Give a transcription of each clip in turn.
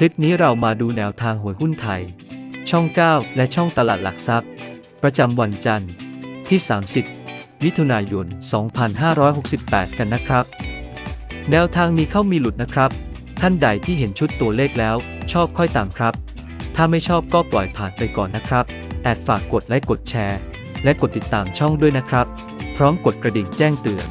คลิปนี้เรามาดูแนวทางหวยหุ้นไทย ช่อง 9 และช่องตลาดหลักทรัพย์ ประจำวันจันทร์ที่ 30 มิถุนายน 2568 กันนะครับ แนวทางมีเข้ามีหลุดนะครับ ท่านใดที่เห็นชุดตัวเลขแล้ว ชอบค่อยตามครับ ถ้าไม่ชอบก็ปล่อยผ่านไปก่อนนะครับ แอดฝากกดไลค์กดแชร์ และกดติดตามช่องด้วยนะครับ พร้อมกดกระดิ่งแจ้งเตือน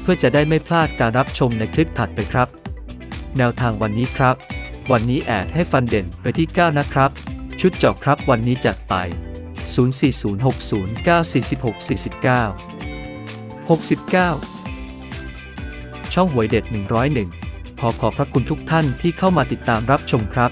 เพื่อจะได้ไม่พลาดการรับชมในคลิปถัดไปครับ แนวทางวันนี้ครับ วันนี้แอดให้ฟันเด่นไปที่ 9 นะครับ ชุดเจาะครับวันนี้จัดไป 0406094649 69 ช่องหวยเด็ด 101 ขอขอบพระคุณทุกท่านที่เข้ามาติดตามรับชมครับ